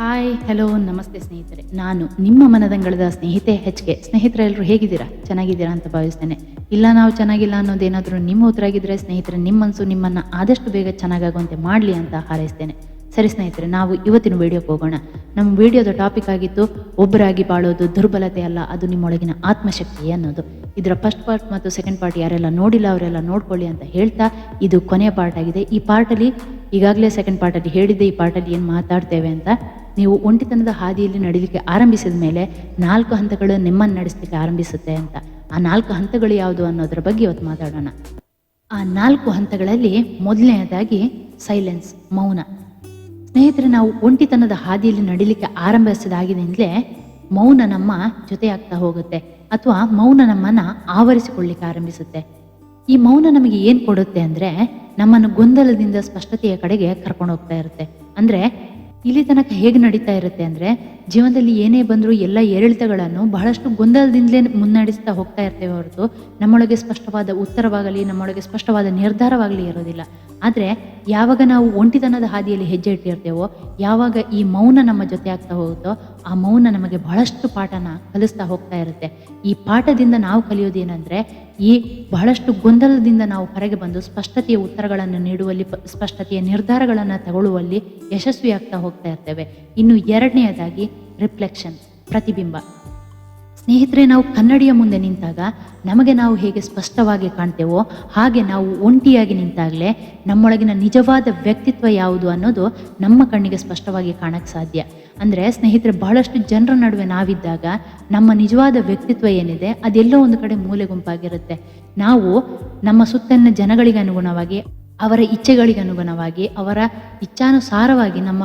Hi hello ನಮಸ್ತೆ ಸ್ನೇಹಿತರೆ. ನಾನು ನಿಮ್ಮ ಮನದಂಗಳದ ಸ್ನೇಹಿತೆ ಹೆಚ್ಗೆ ಸ್ನೇಹಿತರೆಲ್ಲರೂ ಹೇಗಿದ್ದೀರಾ? ಚೆನ್ನಾಗಿದ್ದೀರಾ ಅಂತ ಭಾವಿಸ್ತೇನೆ. ಇಲ್ಲ ನಾವು ಚೆನ್ನಾಗಿಲ್ಲ ಅನ್ನೋದೇನಾದರೂ ನಿಮ್ಮ ಉತ್ತರ ಆಗಿದ್ದರೆ ಸ್ನೇಹಿತರೆ, ನಿಮ್ಮ ಮನಸ್ಸು ನಿಮ್ಮನ್ನು ಆದಷ್ಟು ಬೇಗ ಚೆನ್ನಾಗಾಗುವಂತೆ ಮಾಡಲಿ ಅಂತ ಹಾರೈಸ್ತೇನೆ. ಸರಿ ಸ್ನೇಹಿತರೆ, ನಾವು ಇವತ್ತಿನ ವಿಡಿಯೋಕ್ಕೆ ಹೋಗೋಣ. ನಮ್ಮ ವಿಡಿಯೋದ ಟಾಪಿಕ್ ಆಗಿತ್ತು ಒಬ್ಬರಾಗಿ ಬಾಳೋದು ದುರ್ಬಲತೆ ಅಲ್ಲ, ಅದು ನಿಮ್ಮೊಳಗಿನ ಆತ್ಮಶಕ್ತಿ ಅನ್ನೋದು. ಇದರ ಫಸ್ಟ್ ಪಾರ್ಟ್ ಮತ್ತು ಸೆಕೆಂಡ್ ಪಾರ್ಟ್ ಯಾರೆಲ್ಲ ನೋಡಿಲ್ಲ, ಅವರೆಲ್ಲ ನೋಡ್ಕೊಳ್ಳಿ ಅಂತ ಹೇಳ್ತಾ, ಇದು ಕೊನೆಯ ಪಾರ್ಟ್ ಆಗಿದೆ. ಈ ಪಾರ್ಟಲ್ಲಿ ಈಗಾಗಲೇ ಸೆಕೆಂಡ್ ಪಾರ್ಟಲ್ಲಿ ಹೇಳಿದ್ದೆ, ಈ ಪಾರ್ಟಲ್ಲಿ ಏನು ಮಾತಾಡ್ತೇವೆ ಅಂತ ನೀವು ಒಂಟಿತನದ ಹಾದಿಯಲ್ಲಿ ನಡೀಲಿಕ್ಕೆ ಆರಂಭಿಸಿದ ಮೇಲೆ ನಾಲ್ಕು ಹಂತಗಳು ನಿಮ್ಮನ್ನು ನಡೆಸಲಿಕ್ಕೆ ಆರಂಭಿಸುತ್ತೆ ಅಂತ. ಆ ನಾಲ್ಕು ಹಂತಗಳು ಯಾವುದು ಅನ್ನೋದ್ರ ಬಗ್ಗೆ ಇವತ್ತು ಮಾತಾಡೋಣ. ಆ ನಾಲ್ಕು ಹಂತಗಳಲ್ಲಿ ಮೊದಲನೆಯದಾಗಿ ಸೈಲೆನ್ಸ್ ಮೌನ. ಸ್ನೇಹಿತರೆ, ನಾವು ಒಂಟಿತನದ ಹಾದಿಯಲ್ಲಿ ನಡೀಲಿಕ್ಕೆ ಆರಂಭಿಸಿದಾಗಿನಿಂದಲೇ ಮೌನ ನಮ್ಮ ಜೊತೆಯಾಗ್ತಾ ಹೋಗುತ್ತೆ ಅಥವಾ ಮೌನ ನಮ್ಮನ್ನ ಆವರಿಸಿಕೊಳ್ಳಿಕ್ಕೆ ಆರಂಭಿಸುತ್ತೆ. ಈ ಮೌನ ನಮಗೆ ಏನು ಕೊಡುತ್ತೆ ಅಂದ್ರೆ ನಮ್ಮನ್ನು ಗೊಂದಲದಿಂದ ಸ್ಪಷ್ಟತೆಯ ಕಡೆಗೆ ಕರ್ಕೊಂಡು ಹೋಗ್ತಾ ಇರುತ್ತೆ. ಅಂದ್ರೆ ಇಲ್ಲಿ ತನಕ ಹೇಗೆ ನಡೀತಾ ಇರುತ್ತೆ ಅಂದ್ರೆ ಜೀವನದಲ್ಲಿ ಏನೇ ಬಂದರೂ ಎಲ್ಲ ಏರಿಳಿತಗಳನ್ನು ಬಹಳಷ್ಟು ಗೊಂದಲದಿಂದಲೇ ಮುನ್ನಡೆಸ್ತಾ ಹೋಗ್ತಾ ಇರ್ತೇವೆ ಹೊರತು ನಮ್ಮೊಳಗೆ ಸ್ಪಷ್ಟವಾದ ಉತ್ತರವಾಗಲಿ, ನಮ್ಮೊಳಗೆ ಸ್ಪಷ್ಟವಾದ ನಿರ್ಧಾರವಾಗಲಿ ಇರೋದಿಲ್ಲ. ಆದರೆ ಯಾವಾಗ ನಾವು ಒಂಟಿತನದ ಹಾದಿಯಲ್ಲಿ ಹೆಜ್ಜೆ ಇಟ್ಟಿರ್ತೇವೋ, ಯಾವಾಗ ಈ ಮೌನ ನಮ್ಮ ಜೊತೆ ಆಗ್ತಾ ಹೋಗುತ್ತೋ ಆ ಮೌನ ನಮಗೆ ಬಹಳಷ್ಟು ಪಾಠನ ಕಲಿಸ್ತಾ ಹೋಗ್ತಾ ಇರುತ್ತೆ. ಈ ಪಾಠದಿಂದ ನಾವು ಕಲಿಯೋದೇನೆಂದರೆ, ಈ ಬಹಳಷ್ಟು ಗೊಂದಲದಿಂದ ನಾವು ಹೊರಗೆ ಬಂದು ಸ್ಪಷ್ಟತೆಯ ಉತ್ತರಗಳನ್ನು ನೀಡುವಲ್ಲಿ, ಸ್ಪಷ್ಟತೆಯ ನಿರ್ಧಾರಗಳನ್ನು ತಗೊಳ್ಳುವಲ್ಲಿ ಯಶಸ್ವಿಯಾಗ್ತಾ ಹೋಗ್ತಾ ಇರ್ತೇವೆ. ಇನ್ನು ಎರಡನೆಯದಾಗಿ ರಿಫ್ಲೆಕ್ಷನ್, ಪ್ರತಿಬಿಂಬ. ಸ್ನೇಹಿತರೆ, ನಾವು ಕನ್ನಡಿಯ ಮುಂದೆ ನಿಂತಾಗ ನಮಗೆ ನಾವು ಹೇಗೆ ಸ್ಪಷ್ಟವಾಗಿ ಕಾಣ್ತೇವೋ, ಹಾಗೆ ನಾವು ಒಂಟಿಯಾಗಿ ನಿಂತಾಗಲೇ ನಮ್ಮೊಳಗಿನ ನಿಜವಾದ ವ್ಯಕ್ತಿತ್ವ ಯಾವುದು ಅನ್ನೋದು ನಮ್ಮ ಕಣ್ಣಿಗೆ ಸ್ಪಷ್ಟವಾಗಿ ಕಾಣಕ್ಕೆ ಸಾಧ್ಯ. ಅಂದರೆ ಸ್ನೇಹಿತರೆ, ಬಹಳಷ್ಟು ಜನರ ನಡುವೆ ನಾವಿದ್ದಾಗ ನಮ್ಮ ನಿಜವಾದ ವ್ಯಕ್ತಿತ್ವ ಏನಿದೆ, ಅದೆಲ್ಲೋ ಒಂದು ಕಡೆ ಮೂಲೆ ಗುಂಪಾಗಿರುತ್ತೆ. ನಾವು ನಮ್ಮ ಸುತ್ತಲಿನ ಜನಗಳಿಗೆ ಅನುಗುಣವಾಗಿ, ಅವರ ಇಚ್ಛೆಗಳಿಗೆ ಅನುಗುಣವಾಗಿ, ಅವರ ಇಚ್ಛಾನುಸಾರವಾಗಿ ನಮ್ಮ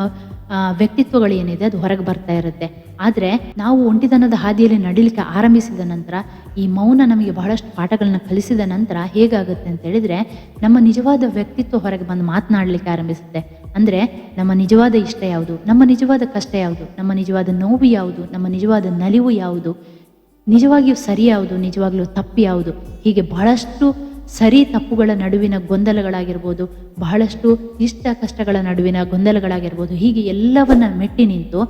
ವ್ಯಕ್ತಿತ್ವಗಳು ಏನಿದೆ, ಅದು ಹೊರಗೆ ಬರ್ತಾ ಇರುತ್ತೆ. ಆದರೆ ನಾವು ಒಂಟಿತನದ ಹಾದಿಯಲ್ಲಿ ನಡಿಲಿಕ್ಕೆ ಆರಂಭಿಸಿದ ನಂತರ ಈ ಮೌನ ನಮಗೆ ಬಹಳಷ್ಟು ಪಾಠಗಳನ್ನ ಕಲಿಸಿದ ನಂತರ ಹೇಗಾಗುತ್ತೆ ಅಂತ ಹೇಳಿದ್ರೆ ನಮ್ಮ ನಿಜವಾದ ವ್ಯಕ್ತಿತ್ವ ಹೊರಗೆ ಬಂದು ಮಾತನಾಡಲಿಕ್ಕೆ ಆರಂಭಿಸುತ್ತೆ. ಅಂದರೆ ನಮ್ಮ ನಿಜವಾದ ಇಷ್ಟ ಯಾವುದು? ನಮ್ಮ ನಿಜವಾದ ಕಷ್ಟ ಯಾವುದು? ನಮ್ಮ ನಿಜವಾದ ನೋವು ಯಾವುದು? ನಮ್ಮ ನಿಜವಾದ ನಲಿವು ಯಾವುದು? ನಿಜವಾಗಿಯೂ ಸರಿ ಯಾವುದು? ನಿಜವಾಗ್ಲೂ ತಪ್ಪು ಯಾವುದು? ಹೀಗೆ ಬಹಳಷ್ಟು ಸರಿ ತಪ್ಪುಗಳ ನಡುವಿನ ಗೊಂದಲಗಳಾಗಿರ್ಬೋದು, ಬಹಳಷ್ಟು ಇಷ್ಟ ಕಷ್ಟಗಳ ನಡುವಿನ ಗೊಂದಲಗಳಾಗಿರ್ಬೋದು, ಹೀಗೆ ಎಲ್ಲವನ್ನ ಮೆಟ್ಟಿ ನಿಂತು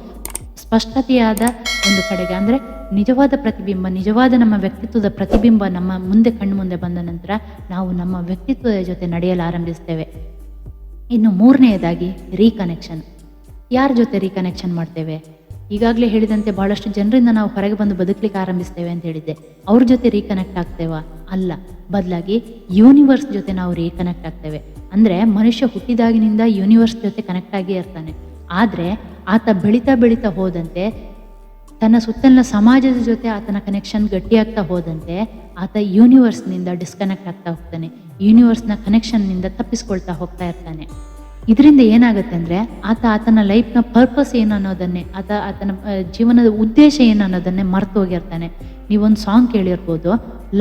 ಸ್ಪಷ್ಟತೆಯಾದ ಒಂದು ಕಡೆಗೆ. ಅಂದರೆ ನಿಜವಾದ ಪ್ರತಿಬಿಂಬ, ನಿಜವಾದ ನಮ್ಮ ವ್ಯಕ್ತಿತ್ವದ ಪ್ರತಿಬಿಂಬ ನಮ್ಮ ಮುಂದೆ, ಕಣ್ಣು ಮುಂದೆ ಬಂದ ನಂತರ ನಾವು ನಮ್ಮ ವ್ಯಕ್ತಿತ್ವದ ಜೊತೆ ನಡೆಯಲು ಆರಂಭಿಸ್ತೇವೆ. ಇನ್ನು ಮೂರನೆಯದಾಗಿ ರೀಕನೆಕ್ಷನ್ ಯಾರ ಜೊತೆ ರೀಕನೆಕ್ಷನ್ ಮಾಡ್ತೇವೆ? ಈಗಾಗಲೇ ಹೇಳಿದಂತೆ ಬಹಳಷ್ಟು ಜನರಿಂದ ನಾವು ಹೊರಗೆ ಬಂದು ಬದುಕಲಿಕ್ಕೆ ಆರಂಭಿಸ್ತೇವೆ ಅಂತ ಹೇಳಿದ್ದೆ. ಅವ್ರ ಜೊತೆ ರೀಕನೆಕ್ಟ್ ಆಗ್ತೇವಾ? ಅಲ್ಲ. ಬದಲಾಗಿ ಯೂನಿವರ್ಸ್ ಜೊತೆ ನಾವು ರೀಕನೆಕ್ಟ್ ಆಗ್ತೇವೆ. ಅಂದರೆ ಮನುಷ್ಯ ಹುಟ್ಟಿದಾಗಿನಿಂದ ಯೂನಿವರ್ಸ್ ಜೊತೆ ಕನೆಕ್ಟ್ ಆಗಿ ಇರ್ತಾನೆ. ಆದರೆ ಆತ ಬೆಳೀತಾ ಬೆಳೀತಾ ಹೋದಂತೆ, ತನ್ನ ಸುತ್ತಲಿನ ಸಮಾಜದ ಜೊತೆ ಆತನ ಕನೆಕ್ಷನ್ ಗಟ್ಟಿಯಾಗ್ತಾ ಹೋದಂತೆ, ಆತ ಯೂನಿವರ್ಸ್ನಿಂದ ಡಿಸ್ಕನೆಕ್ಟ್ ಆಗ್ತಾ ಹೋಗ್ತಾನೆ. ಯೂನಿವರ್ಸ್ನ ಕನೆಕ್ಷನ್ನಿಂದ ತಪ್ಪಿಸ್ಕೊಳ್ತಾ ಹೋಗ್ತಾ ಇರ್ತಾನೆ. ಇದರಿಂದ ಏನಾಗುತ್ತೆ ಅಂದರೆ, ಆತ ಆತನ ಲೈಫ್ನ ಪರ್ಪಸ್ ಏನು ಅನ್ನೋದನ್ನೇ, ಆತ ಆತನ ಜೀವನದ ಉದ್ದೇಶ ಏನು ಅನ್ನೋದನ್ನೇ ಮರೆತು ಹೋಗಿರ್ತಾನೆ. ನೀವೊಂದು ಸಾಂಗ್ ಕೇಳಿರ್ಬೋದು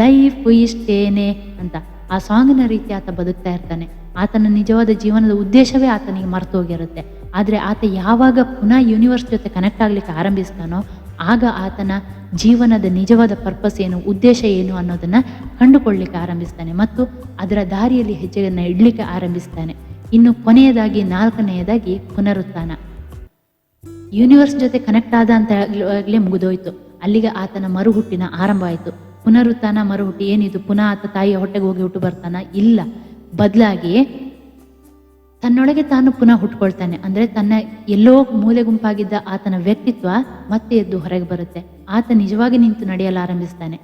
ಲೈಫ್ ಇಷ್ಟೇನೆ ಅಂತ. ಆ ಸಾಂಗಿನ ರೀತಿ ಆತ ಬದುಕ್ತಾ ಇರ್ತಾನೆ. ಆತನ ನಿಜವಾದ ಜೀವನದ ಉದ್ದೇಶವೇ ಆತನಿಗೆ ಮರೆತು ಹೋಗಿರುತ್ತೆ. ಆದರೆ ಆತ ಯಾವಾಗ ಪುನಃ ಯೂನಿವರ್ಸ್ ಜೊತೆ ಕನೆಕ್ಟ್ ಆಗಲಿಕ್ಕೆ ಆರಂಭಿಸ್ತಾನೋ, ಆಗ ಆತನ ಜೀವನದ ನಿಜವಾದ ಪರ್ಪಸ್ ಏನು, ಉದ್ದೇಶ ಏನು ಅನ್ನೋದನ್ನ ಕಂಡುಕೊಳ್ಳಿಕ್ಕೆ ಆರಂಭಿಸ್ತಾನೆ ಮತ್ತು ಅದರ ದಾರಿಯಲ್ಲಿ ಹೆಜ್ಜೆಯನ್ನು ಇಡಲಿಕ್ಕೆ ಆರಂಭಿಸ್ತಾನೆ. ಇನ್ನು ಕೊನೆಯದಾಗಿ, ನಾಲ್ಕನೆಯದಾಗಿ ಪುನರುತ್ಥಾನ. ಯೂನಿವರ್ಸ್ ಜೊತೆ ಕನೆಕ್ಟ್ ಆದ ಅಂತ ಆಗಲೇ ಮುಗಿದೋಯ್ತು. ಅಲ್ಲಿಗೆ ಆತನ ಮರುಹುಟ್ಟಿನ ಆರಂಭ ಆಯಿತು. ಪುನರುತ್ಥಾನ, ಮರುಹುಟ್ಟಿ, ಏನಿದು? ಪುನಃ ಆತ ತಾಯಿಯ ಹೊಟ್ಟೆಗೆ ಹೋಗಿ ಹುಟ್ಟು ಬರ್ತಾನ? ಇಲ್ಲ. ಬದಲಾಗಿ ತನ್ನೊಳಗೆ ತಾನು ಪುನಃ ಹುಟ್ಕೊಳ್ತಾನೆ. ಅಂದ್ರೆ ತನ್ನ ಎಲ್ಲೋ ಮೂಲೆ ಗುಂಪಾಗಿದ್ದ ಆತನ ವ್ಯಕ್ತಿತ್ವ ಮತ್ತೆ ಎದ್ದು ಹೊರಗೆ ಬರುತ್ತೆ. ಆತ ನಿಜವಾಗಿ ನಿಂತು ನಡೆಯಲು ಆರಂಭಿಸ್ತಾನೆ.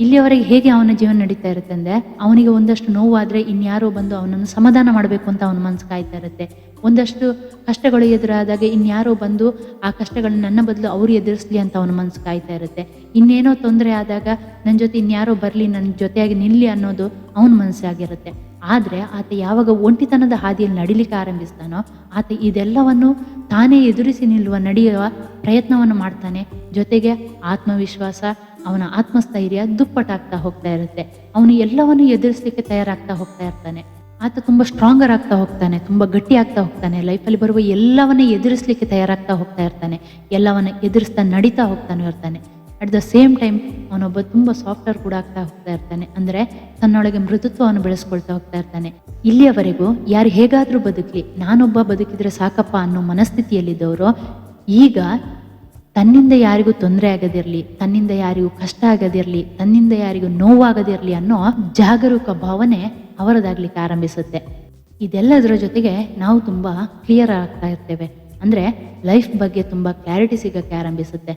ಇಲ್ಲಿಯವರೆಗೆ ಹೇಗೆ ಅವನ ಜೀವನ ನಡೀತಾ ಇರುತ್ತೆ ಅಂದ್ರೆ, ಅವನಿಗೆ ಒಂದಷ್ಟು ನೋವಾದ್ರೆ ಇನ್ಯಾರೋ ಬಂದು ಅವನನ್ನು ಸಮಾಧಾನ ಮಾಡಬೇಕು ಅಂತ ಅವನ ಮನಸ್ಸು ಕಾಯ್ತಾ ಇರುತ್ತೆ. ಒಂದಷ್ಟು ಕಷ್ಟಗಳು ಎದುರಾದಾಗ ಇನ್ಯಾರೋ ಬಂದು ಆ ಕಷ್ಟಗಳನ್ನ ನನ್ನ ಬದಲು ಅವ್ರು ಎದುರಿಸ್ಲಿ ಅಂತ ಅವನ ಮನಸ್ಸು ಕಾಯ್ತಾ ಇರುತ್ತೆ. ಇನ್ನೇನೋ ತೊಂದರೆ ಆದಾಗ ನನ್ನ ಜೊತೆ ಇನ್ಯಾರೋ ಬರಲಿ ನನ್ನ ಜೊತೆಯಾಗಿ ನಿಲ್ಲಿ ಅನ್ನೋದು ಅವನ ಮನಸ್ಸಾಗಿರುತ್ತೆ ಆದರೆ ಆತ ಯಾವಾಗ ಒಂಟಿತನದ ಹಾದಿಯಲ್ಲಿ ನಡಿಲಿಕ್ಕೆ ಆರಂಭಿಸ್ತಾನೋ ಆತ ಇದೆಲ್ಲವನ್ನು ತಾನೇ ಎದುರಿಸಿ ನಿಲ್ಲುವ ನಡೆಯುವ ಪ್ರಯತ್ನವನ್ನು ಮಾಡ್ತಾನೆ. ಜೊತೆಗೆ ಆತ್ಮವಿಶ್ವಾಸ, ಅವನ ಆತ್ಮಸ್ಥೈರ್ಯ ದುಪ್ಪಟ್ಟಾಗ್ತಾ ಹೋಗ್ತಾ ಇರುತ್ತೆ. ಅವನು ಎಲ್ಲವನ್ನು ಎದುರಿಸಲಿಕ್ಕೆ ತಯಾರಾಗ್ತಾ ಹೋಗ್ತಾ ಇರ್ತಾನೆ. ಆತ ತುಂಬ ಸ್ಟ್ರಾಂಗರ್ ಆಗ್ತಾ ಹೋಗ್ತಾನೆ, ತುಂಬ ಗಟ್ಟಿ ಆಗ್ತಾ ಹೋಗ್ತಾನೆ. ಲೈಫಲ್ಲಿ ಬರುವ ಎಲ್ಲವನ್ನ ಎದುರಿಸಲಿಕ್ಕೆ ತಯಾರಾಗ್ತಾ ಹೋಗ್ತಾ ಇರ್ತಾನೆ. ಎಲ್ಲವನ್ನ ಎದುರಿಸ್ತಾ ನಡೀತಾ ಹೋಗ್ತಾನೆ ಇರ್ತಾನೆ. ಅಟ್ ದ ಸೇಮ್ ಟೈಮ್ ಅವನೊಬ್ಬ ತುಂಬ ಸಾಫ್ಟ್ವೇರ್ ಕೂಡ ಆಗ್ತಾ ಹೋಗ್ತಾ ಇರ್ತಾನೆ. ಅಂದರೆ ತನ್ನೊಳಗೆ ಮೃದುತ್ವವನ್ನು ಬೆಳೆಸ್ಕೊಳ್ತಾ ಹೋಗ್ತಾ ಇರ್ತಾನೆ. ಇಲ್ಲಿಯವರೆಗೂ ಯಾರು ಹೇಗಾದರೂ ಬದುಕಲಿ, ನಾನೊಬ್ಬ ಬದುಕಿದರೆ ಸಾಕಪ್ಪ ಅನ್ನೋ ಮನಸ್ಥಿತಿಯಲ್ಲಿದ್ದವರು, ಈಗ ತನ್ನಿಂದ ಯಾರಿಗೂ ತೊಂದರೆ ಆಗದಿರಲಿ, ತನ್ನಿಂದ ಯಾರಿಗೂ ಕಷ್ಟ ಆಗದಿರಲಿ, ತನ್ನಿಂದ ಯಾರಿಗೂ ನೋವಾಗದಿರಲಿ ಅನ್ನೋ ಜಾಗರೂಕ ಭಾವನೆ ಅವರದಾಗ್ಲಿಕ್ಕೆ ಆರಂಭಿಸುತ್ತೆ. ಇದೆಲ್ಲದರ ಜೊತೆಗೆ ನಾವು ತುಂಬ ಕ್ಲಿಯರ್ ಆಗ್ತಾ ಇರ್ತೇವೆ. ಅಂದರೆ ಲೈಫ್ ಬಗ್ಗೆ ತುಂಬ ಕ್ಲಾರಿಟಿ ಸಿಗೋಕ್ಕೆ ಆರಂಭಿಸುತ್ತೆ.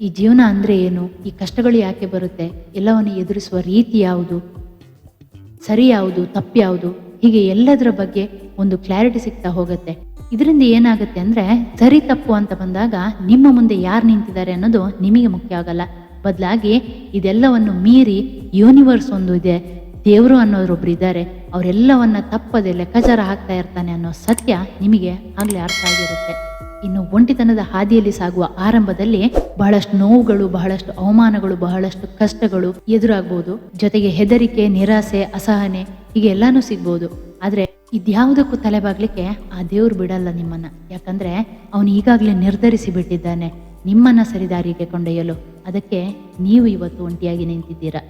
ಈ ಜೀವನ ಅಂದರೆ ಏನು? ಈ ಕಷ್ಟಗಳು ಯಾಕೆ ಬರುತ್ತೆ? ಎಲ್ಲವನ್ನು ಎದುರಿಸುವ ರೀತಿ ಯಾವುದು? ಸರಿ ಯಾವುದು? ತಪ್ಪು ಯಾವುದು? ಹೀಗೆ ಎಲ್ಲದರ ಬಗ್ಗೆ ಒಂದು ಕ್ಲಾರಿಟಿ ಸಿಗ್ತಾ ಹೋಗುತ್ತೆ. ಇದರಿಂದ ಏನಾಗುತ್ತೆ ಅಂದರೆ, ಸರಿ ತಪ್ಪು ಅಂತ ಬಂದಾಗ ನಿಮ್ಮ ಮುಂದೆ ಯಾರು ನಿಂತಿದ್ದಾರೆ ಅನ್ನೋದು ನಿಮಗೆ ಮುಖ್ಯ ಆಗಲ್ಲ. ಬದಲಾಗಿ ಇದೆಲ್ಲವನ್ನು ಮೀರಿ ಯೂನಿವರ್ಸ್ ಒಂದು ಇದೆ. ದೇವರು ಅನ್ನೋರೊಬ್ರು ಇದ್ದಾರೆ. ಅವರೆಲ್ಲವನ್ನ ತಪ್ಪದೆ ಲೆಕ್ಕಾಚಾರ ಹಾಕ್ತಾ ಇರ್ತಾನೆ ಅನ್ನೋ ಸತ್ಯ ನಿಮಗೆ ಆಗಲೇ ಅರ್ಥ ಆಗಿರುತ್ತೆ. ಇನ್ನು ಒಂಟಿತನದ ಹಾದಿಯಲ್ಲಿ ಸಾಗುವ ಆರಂಭದಲ್ಲಿ ಬಹಳಷ್ಟು ನೋವುಗಳು, ಬಹಳಷ್ಟು ಅವಮಾನಗಳು, ಬಹಳಷ್ಟು ಕಷ್ಟಗಳು ಎದುರಾಗಬಹುದು ಜೊತೆಗೆ ಹೆದರಿಕೆ, ನಿರಾಸೆ, ಅಸಹನೆ ಹೀಗೆ ಎಲ್ಲಾನು ಸಿಗ್ಬೋದು. ಆದ್ರೆ ಇದ್ಯಾವುದಕ್ಕೂ ತಲೆಬಾಗ್ಲಿಕ್ಕೆ ಆ ದೇವ್ರು ಬಿಡಲ್ಲ ನಿಮ್ಮನ್ನ. ಯಾಕಂದ್ರೆ ಅವನು ಈಗಾಗಲೇ ನಿರ್ಧರಿಸಿ ಬಿಟ್ಟಿದ್ದಾನೆ. ನಿಮ್ಮನ್ನ ಸರಿದಾರಿಗೆ ಕೊಂಡೊಯ್ಯಲು. ಅದಕ್ಕೆ ನೀವು ಇವತ್ತು ಒಂಟಿಯಾಗಿ ನಿಂತಿದ್ದೀರಾ.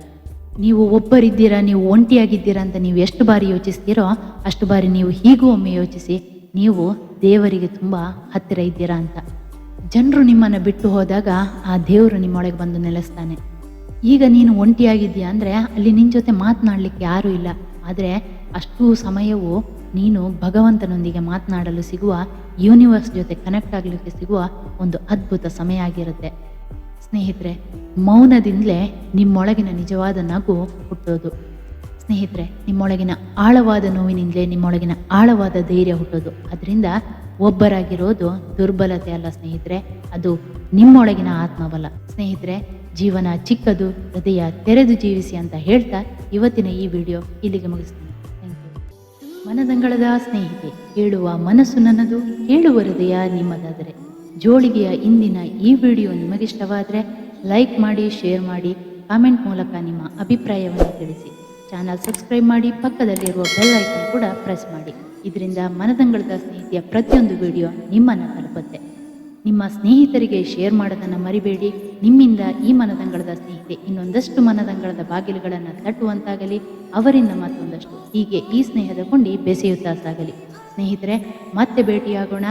ನೀವು ಒಬ್ಬರಿದ್ದೀರಾ, ನೀವು ಒಂಟಿಯಾಗಿದ್ದೀರಾ ಅಂತ ನೀವು ಎಷ್ಟು ಬಾರಿ ಯೋಚಿಸ್ತೀರೋ ಅಷ್ಟು ಬಾರಿ ನೀವು ಹೀಗೂ ಒಮ್ಮೆ ಯೋಚಿಸಿ ನೀವು ದೇವರಿಗೆ ತುಂಬ ಹತ್ತಿರ ಇದ್ದೀರಾ ಅಂತ. ಜನರು ನಿಮ್ಮನ್ನು ಬಿಟ್ಟು ಹೋದಾಗ ಆ ದೇವರು ನಿಮ್ಮೊಳಗೆ ಬಂದು ನೆಲೆಸ್ತಾನೆ. ಈಗ ನೀನು ಒಂಟಿಯಾಗಿದ್ದೀಯಾ ಅಂದರೆ ಅಲ್ಲಿ ನಿನ್ನ ಜೊತೆ ಮಾತನಾಡಲಿಕ್ಕೆ ಯಾರೂ ಇಲ್ಲ. ಆದರೆ ಅಷ್ಟು ಸಮಯವು ನೀನು ಭಗವಂತನೊಂದಿಗೆ ಮಾತನಾಡಲು ಸಿಗುವ ಯೂನಿವರ್ಸ್ ಜೊತೆ ಕನೆಕ್ಟ್ ಆಗಲಿಕ್ಕೆ ಸಿಗುವ ಒಂದು ಅದ್ಭುತ ಸಮಯ ಆಗಿರುತ್ತೆ. ಸ್ನೇಹಿತರೆ, ಮೌನದಿಂದಲೇ ನಿಮ್ಮೊಳಗಿನ ನಿಜವಾದ ನಗು ಹುಟ್ಟೋದು. ಸ್ನೇಹಿತರೆ, ನಿಮ್ಮೊಳಗಿನ ಆಳವಾದ ನೋವಿನಿಂದಲೇ ನಿಮ್ಮೊಳಗಿನ ಆಳವಾದ ಧೈರ್ಯ ಹುಟ್ಟೋದು. ಅದರಿಂದ ಒಬ್ಬರಾಗಿರೋದು ದುರ್ಬಲತೆ ಅಲ್ಲ ಸ್ನೇಹಿತರೆ, ಅದು ನಿಮ್ಮೊಳಗಿನ ಆತ್ಮಬಲ. ಸ್ನೇಹಿತರೆ, ಜೀವನ ಚಿಕ್ಕದು, ಹೃದಯ ತೆರೆದು ಜೀವಿಸಿ ಅಂತ ಹೇಳ್ತಾ ಇವತ್ತಿನ ಈ ವಿಡಿಯೋ ಇಲ್ಲಿಗೆ ಮುಗಿಸ್ತೀನಿ. ಥ್ಯಾಂಕ್ ಯು ಮನದಂಗಳದ ಸ್ನೇಹಿತೆ, ಹೇಳುವ ಮನಸ್ಸು ನನ್ನದು, ಹೇಳುವ ಹೃದಯ ನಿಮ್ಮದಾದರೆ. ಜೋಳಿಗೆಯ ಇಂದಿನ ಈ ವಿಡಿಯೋ ನಿಮಗಿಷ್ಟವಾದರೆ, ಲೈಕ್ ಮಾಡಿ, ಶೇರ್ ಮಾಡಿ, ಕಾಮೆಂಟ್ ಮೂಲಕ ನಿಮ್ಮ ಅಭಿಪ್ರಾಯವನ್ನು ತಿಳಿಸಿ. ಚಾನಲ್ ಸಬ್ಸ್ಕ್ರೈಬ್ ಮಾಡಿ, ಪಕ್ಕದಲ್ಲಿರುವ ಬೆಲ್ ಐಕನ್ ಕೂಡ ಪ್ರೆಸ್ ಮಾಡಿ. ಇದರಿಂದ ಮನದಂಗಳದ ಸ್ನೇಹಿತೆಯ ಪ್ರತಿಯೊಂದು ವಿಡಿಯೋ ನಿಮ್ಮನ್ನು ತಲುಪುತ್ತೆ. ನಿಮ್ಮ ಸ್ನೇಹಿತರಿಗೆ ಶೇರ್ ಮಾಡೋದನ್ನು ಮರಿಬೇಡಿ. ನಿಮ್ಮಿಂದ ಈ ಮನದಂಗಳದ ಸ್ನೇಹಿತೆ ಇನ್ನೊಂದಷ್ಟು ಮನದಂಗಳದ ಬಾಗಿಲುಗಳನ್ನು ತಟ್ಟುವಂತಾಗಲಿ. ಅವರಿಂದ ಮತ್ತೊಂದಷ್ಟು ಹೀಗೆ ಈ ಸ್ನೇಹದ ಕೊಂಡಿ ಬೆಸೆಯುತ್ತಾ ಸಾಗಲಿ. ಸ್ನೇಹಿತರೆ, ಮತ್ತೆ ಭೇಟಿಯಾಗೋಣ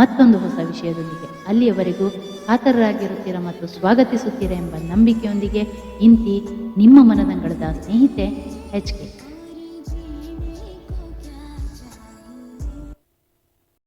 ಮತ್ತೊಂದು ಹೊಸ ವಿಷಯದೊಂದಿಗೆ. ಅಲ್ಲಿಯವರೆಗೂ ಕಾತರರಾಗಿರುತ್ತೀರಾ ಮತ್ತು ಸ್ವಾಗತಿಸುತ್ತೀರಾ ಎಂಬ ನಂಬಿಕೆಯೊಂದಿಗೆ ಇಂತಿ ನಿಮ್ಮ ಮನದಂಗಳದ ಸ್ನೇಹಿತೆ Etiqueta.